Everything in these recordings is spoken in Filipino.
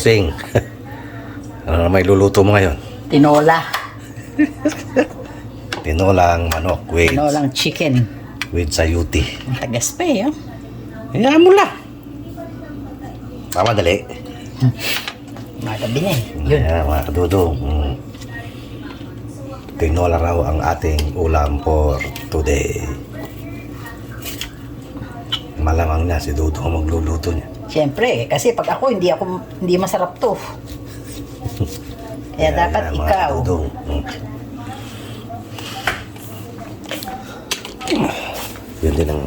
Bossing. ano na may luluto mo ngayon? Tinola. Tinolang manok with, Tinolang chicken. with sayuti. Ang tagas pa eh. Oh. Hayaan mo lang. Tama dali. Magabi na eh. Yun. Ayan, mga kadudong. Mm. Tinola raw ang ating ulam for today. Malamang na si Dudong magluluto niya. Siyempre, kasi pag ako, hindi ako, hindi masarap to. Kaya dapat mga ikaw. kadudong. Mm. Yun din ang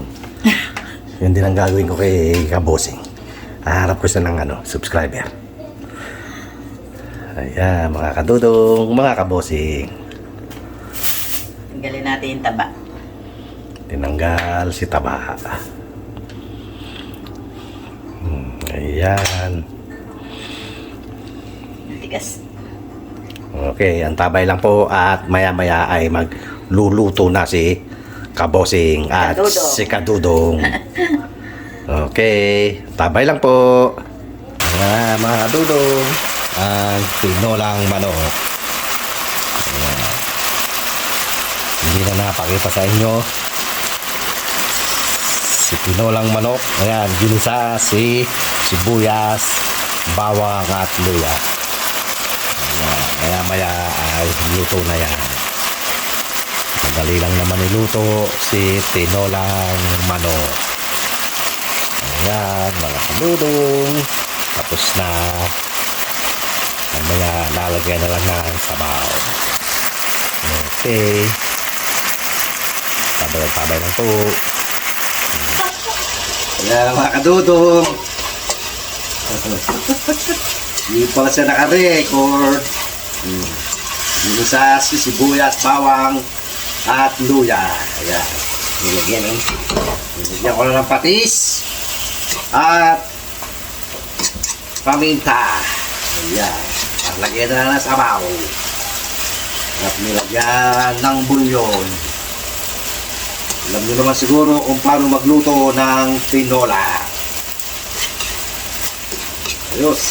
yun din ang gagawin ko kay Kabosing. Haharap ko siya ng ano, subscriber. Ayan, mga kadudong, mga kabosing. Tanggalin natin yung taba. Tinanggal si Taba. Hmm, ayan. Tigas. Okay, ang tabay lang po at maya-maya ay magluluto na si Kabosing at Kadudong. si Kadudong. Okay, tabay lang po. Ayan, mga Kadudong. Ang tinolang manok. Ayan. Hindi na napakita sa inyo. Tinolang manok. Ayan, ginisa si sibuyas, bawang at luya. Ayan, maya maya ay luto na yan. Madali lang naman niluto si tinolang manok. Ayan, mga kaludong. Tapos na. Mamaya lalagyan na lang ng sabaw. Okay. Tabay-tabay lang po. Ayan, mga kadudong. Hindi pala siya naka-record. Hmm. Dito sa sibuyas, bawang, at luya. Ayan. Nilagyan eh. Nilagyan ko na ng patis. At paminta. Ayan. At lagyan na ng sabaw. At nilagyan ng bulyon. Alam niyo naman siguro kung paano magluto ng tinola. Ayos.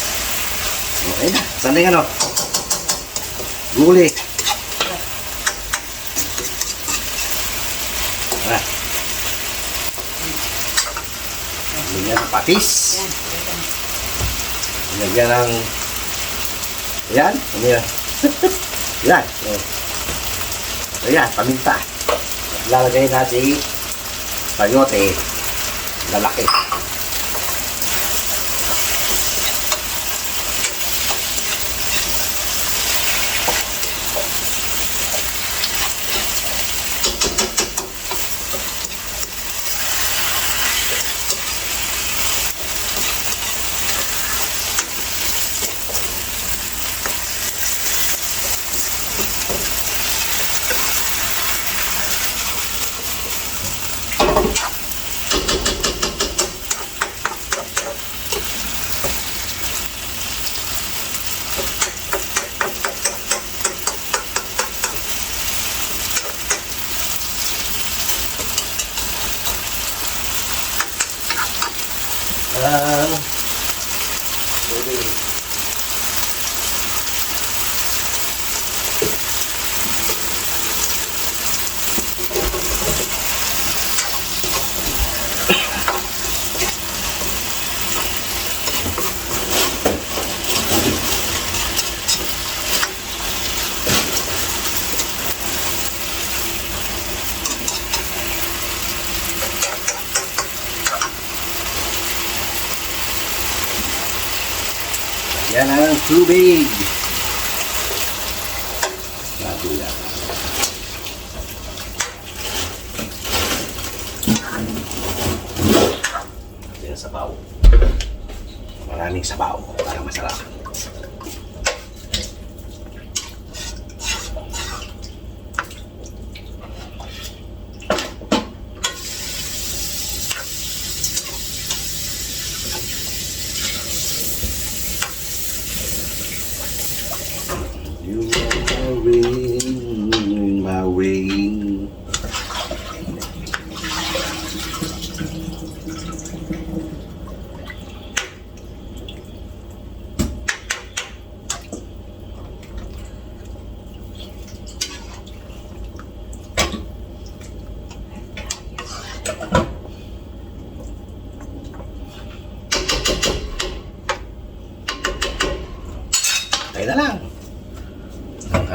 Okay na. Saan na ano? Guli. Lagyan ng patis. Lagyan ng... Ayan. Ano yan? Ayan. Oh. Ayan. Lalagay natin sayote. Lalaki. Ah. Pwede. Yan ang tubig. Nabula. Yan sabaw. Maraming sabaw para masarap.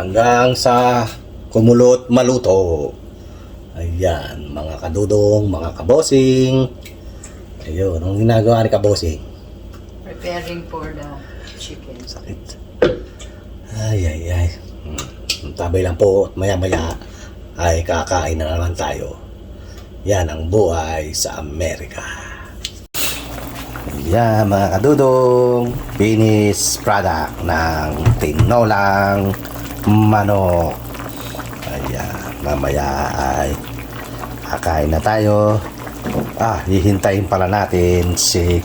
Hanggang sa kumulot maluto. Ayan, mga kadudong, mga kabosing. Ayun, anong ginagawa ni kabosing? Preparing for the chicken. Sakit. Ay, ay, ay. Hmm. Tabay lang po at maya-maya ay kakain na naman tayo. Yan ang buhay sa Amerika. Yan mga kadudong, finished product ng tinolang manok. Ayan, mamaya ay kakain na tayo. Ah, hihintayin pala natin si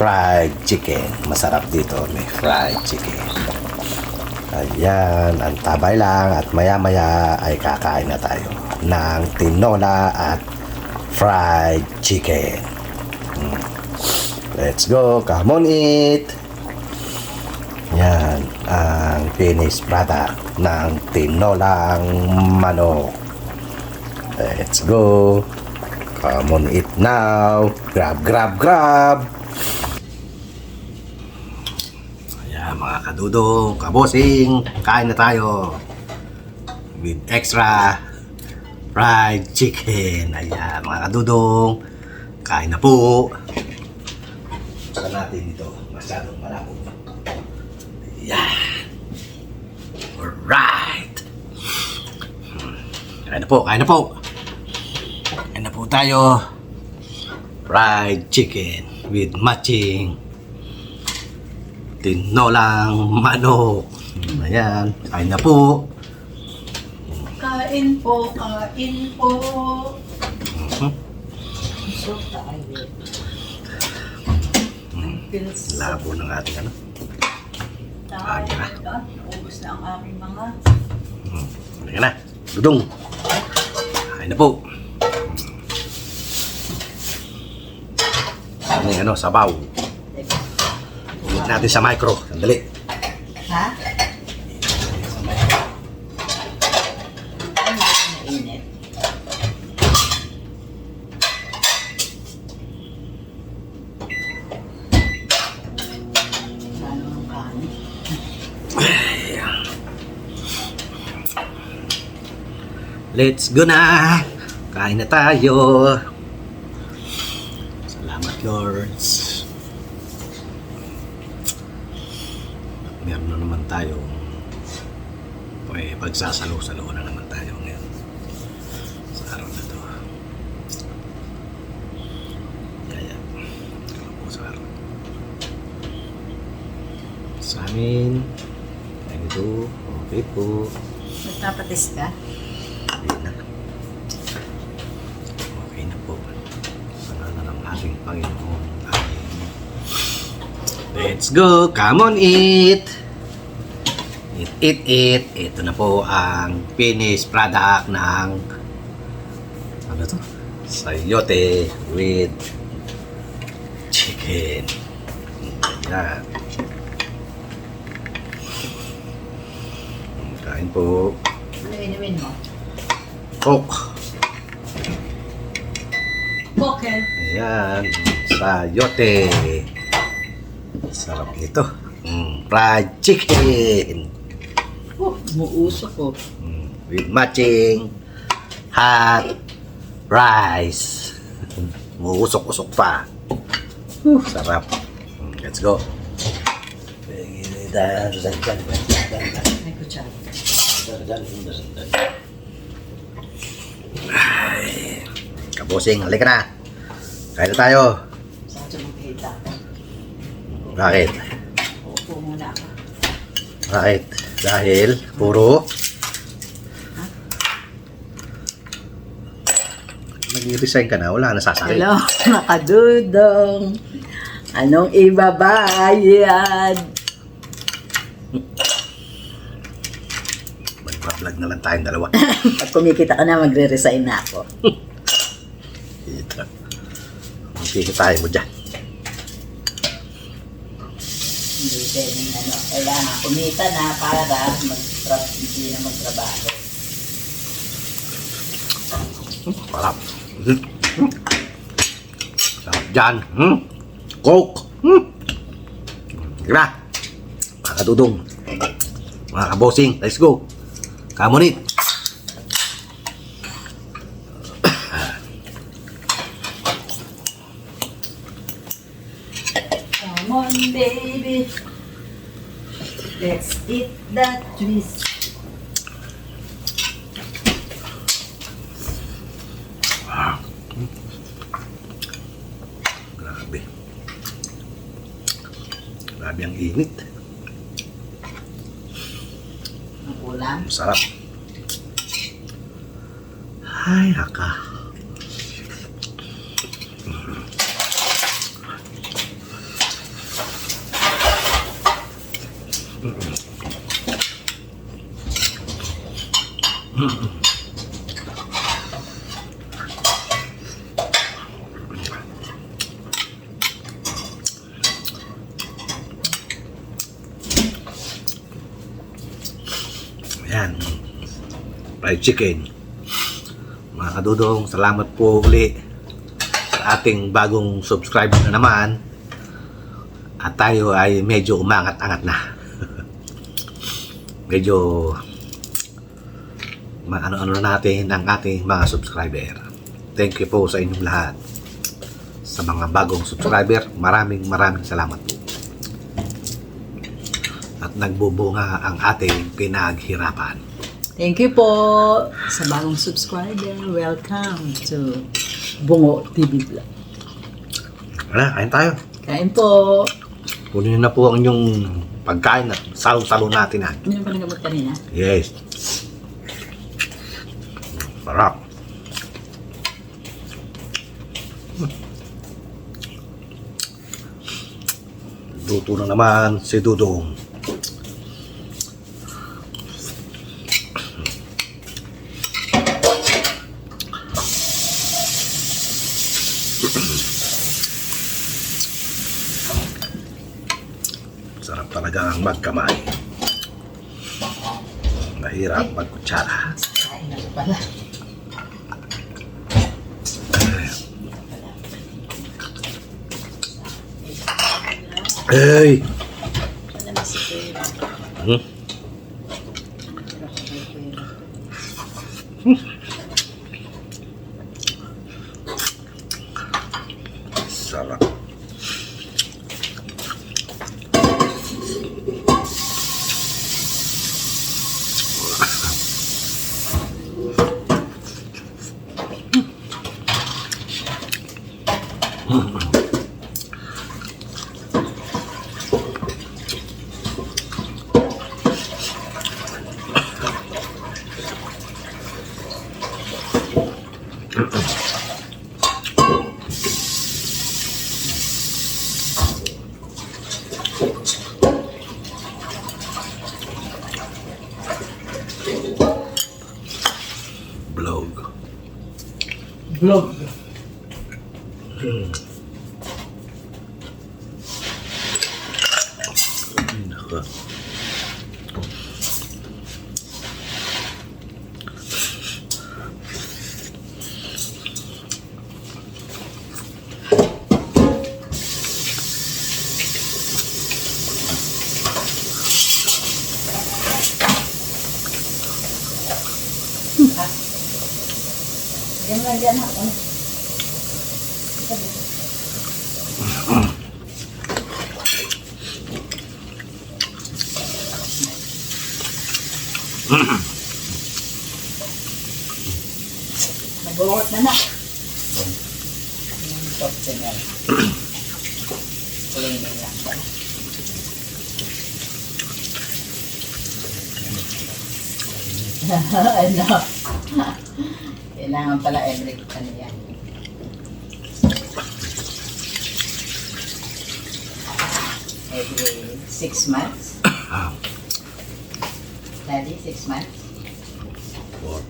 fried chicken. Masarap dito, may fried chicken. Ayan, ang lang at maya-maya ay kakain na tayo ng tinola at fried chicken. Mm. Let's go, come on eat! Finished product ng tinolang manok. Let's go! Come on eat now! Grab, grab, grab! Ayan, mga kadudong, kabosing, kain na tayo. With extra fried chicken. Ayan, mga kadudong, kain na po. Buksan natin ito. Masyadong malabo. Ayan. Alright. Hmm. Kain na po, kain na po. Kain na po tayo. Fried chicken with matching tinolang manok. Ayan, kain na po. Kain po, kain po. Feel so Labo ng ating ano. tired. Ah, Naubos na ang aking mga Hmm. Halika na. Dudong. Kain na po. Ano yung ano, sabaw. Ulit natin sa micro. Sandali. Ha? Ano ang mainit? Ano ang kanin? Let's go na! Kain na tayo! Salamat, Lords. Meron na naman tayo. Eh, pagsasalo-salo na naman tayo ngayon. Sa araw na to. Kaya, po sa araw. Sa amin, ganito, okay po. Magpapatis ka? Okay na. Okay na po. Sana na ng ating Panginoon. Let's go! Come on, eat! Eat, eat, eat. Ito na po ang finished product ng ano to? Sayote with chicken. Ayan. Kain po. Ano inumin mo? Coke. Okay. Ayan, sayote. Sarap nito. Mm, fried chicken. Oh, umuusok ko. Mm, with matching hot rice. Muusok-usok pa. Uh, sarap. Mm, let's go. Ay, kabosing, halika na. Kain na tayo. Bakit? Upo muna ako. Bakit? Dahil puro Nag-resign ka na, wala na sasakit. Hello, nakadudong. Anong ibabayad? Mag-vlog na lang tayong dalawa. Pag kumikita ka na, magre-resign na ako. Kita. Tayo mo dyan. Hindi pwedeng ano, kailangan kumita na para mag hindi na magtrabaho. Sarap. Hmm. Sarap dyan. Hmm? Coke. Hmm? Gra. Makatudong. Mga kabosing, let's go. Kamunit. Baby. Let's eat that twist. Grabe. Grabe ang init. Ang ulam. Sarap. Ay, haka. Ayan. Fried chicken. Mga kadudong, salamat po uli sa ating bagong subscriber na naman. At tayo ay medyo umangat-angat na. Medyo maano-ano na natin ang ating mga subscriber. Thank you po sa inyong lahat. Sa mga bagong subscriber, maraming maraming salamat po. At nagbubunga ang ating pinaghirapan. Thank you po sa bagong subscriber. Welcome to Bungo TV Vlog. Wala, kain tayo. Kain po. Kunin na po ang inyong pagkain at salong-salo natin ha. Pa ng gamot kanina? Yes. Sarap. Luto na naman si Dudong. Sarap talaga ang magkamay. Mahirap magkutsara. Kain na pala. Hey! Ano Kuya? Hmm? Sarap. Vlog. Vlog. Yan lang dyan ako. Nag-uot na na. Yung top channel. Cleaning lang pala. ano? Kailangan pala every ano yan. Every six months. Daddy, six months. Four.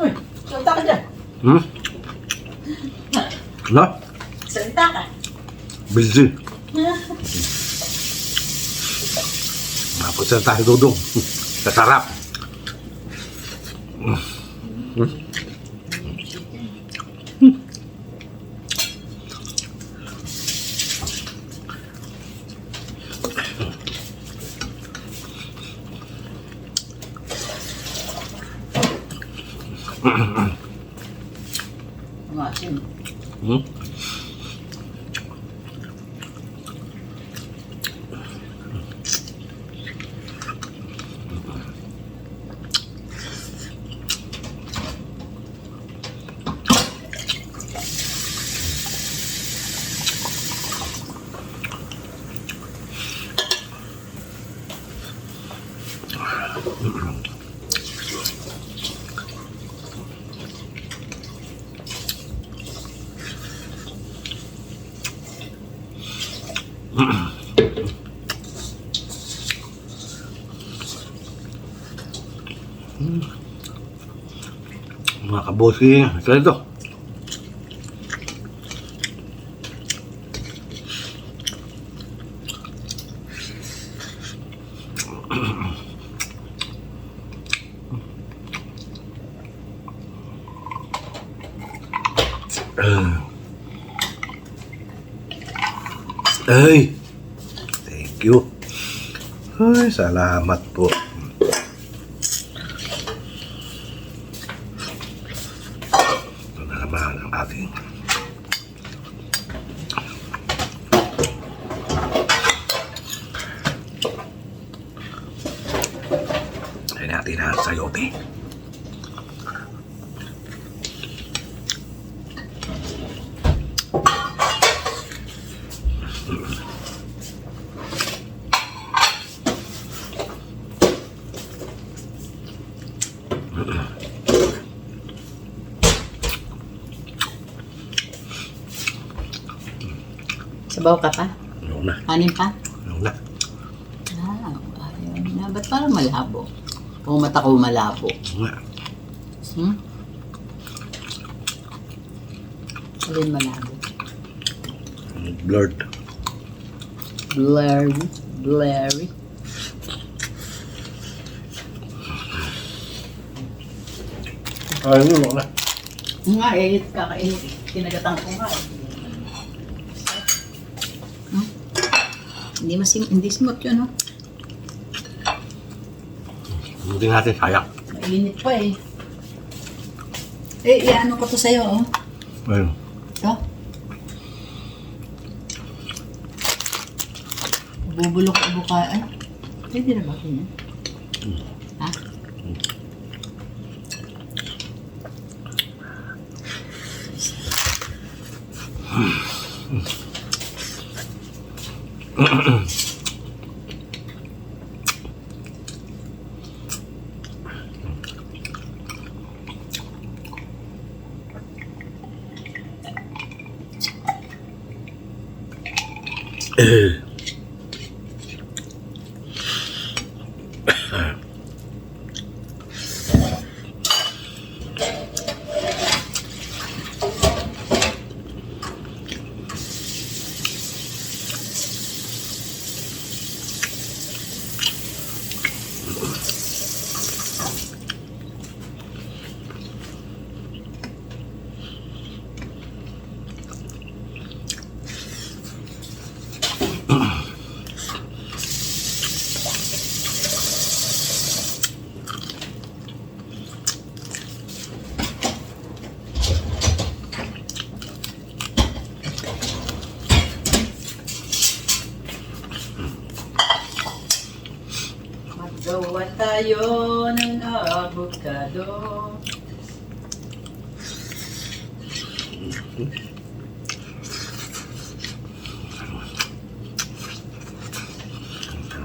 Uy, salta ka dyan. Hmm? Ano? Salita ka. Busy. Napagsalita si Dudong. Kasarap. Ang Mga kabosi, ito ito. Salamat po. Ito na naman ang ating Ay natin ang sayote. Sabaw ka pa? Ano na? Anin pa? Ano na? Ah, ayun na. Ba't parang malabo? O mata ko malabo? Hmm? Alin malabo? Blurred. Blurry. Blurry. Ay, ano na? Nga, eh, kakainit. Kinagatan ko nga. eh. Hmm? Hindi masim, hindi smooth yun, no? Hindi natin sayang. Mainit pa eh. Eh, iano ko to sa'yo, oh. Ayun. Ito. Bubulok ka buka. Ay, pwede na ba ito yan? Ha? Eh.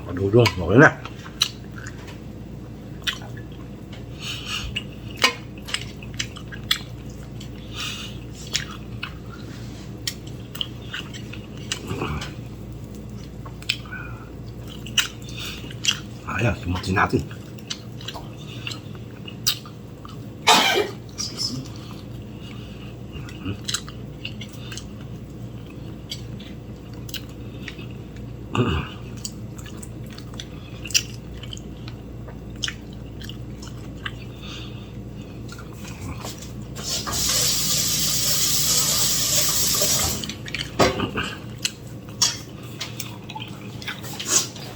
มาดูด้วงบอกเลยนะ哎呀，怎么进哪去？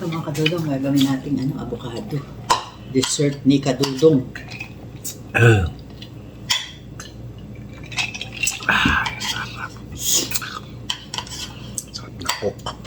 Mga kadudong, gagawin natin ano, avocado. Dessert ni kadudong. Uh. Sarap na po.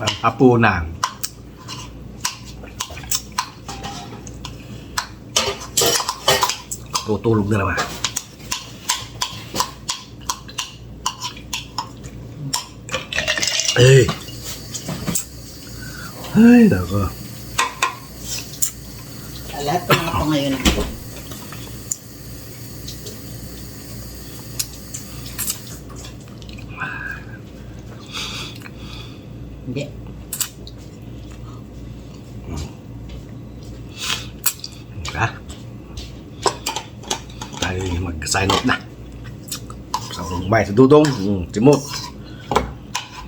ครับอาปูหนางตัวตัวลุงเดือนละมาเอ้ยเฮ้ยเดี๋ยวก็แล้วต้องมาตรงไหนกัน Ha? Tayo mag-sign off na. Sa kumbay sa dudong, mm, timot.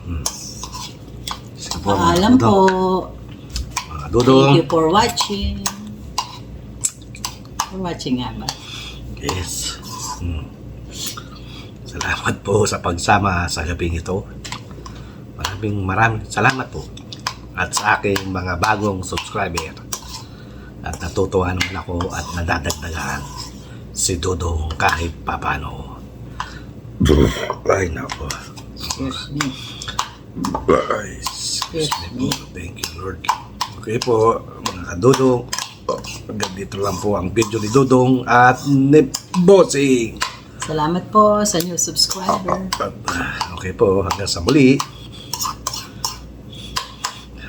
Mm. Sige po, mga Paalam dudong. po. Mga dudong. Thank you for watching. For watching nga ba? Yes. Mm. Salamat po sa pagsama sa gabing ito. Maraming maraming salamat po. At sa aking mga bagong subscriber. At natutuwa naman ako at nadadagdagan si Dodong kahit papano. Ay, nako. Excuse me. Ay, excuse me po. Thank you, Lord. Okay po, mga kadudong. Oh, hanggang dito lang po ang video ni Dodong at ni Bossing. Salamat po sa new subscriber. Okay po, hanggang sa muli.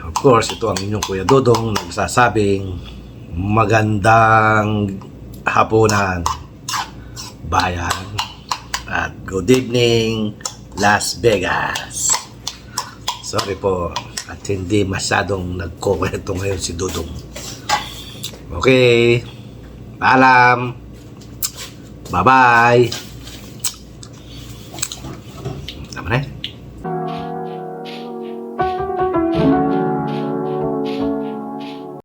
Of course, ito ang inyong Kuya Dodong nagsasabing magandang hapunan bayan at good evening Las Vegas. Sorry po at hindi masyadong nagkukwento ngayon si Dodong. Okay. Paalam. Bye-bye. Tama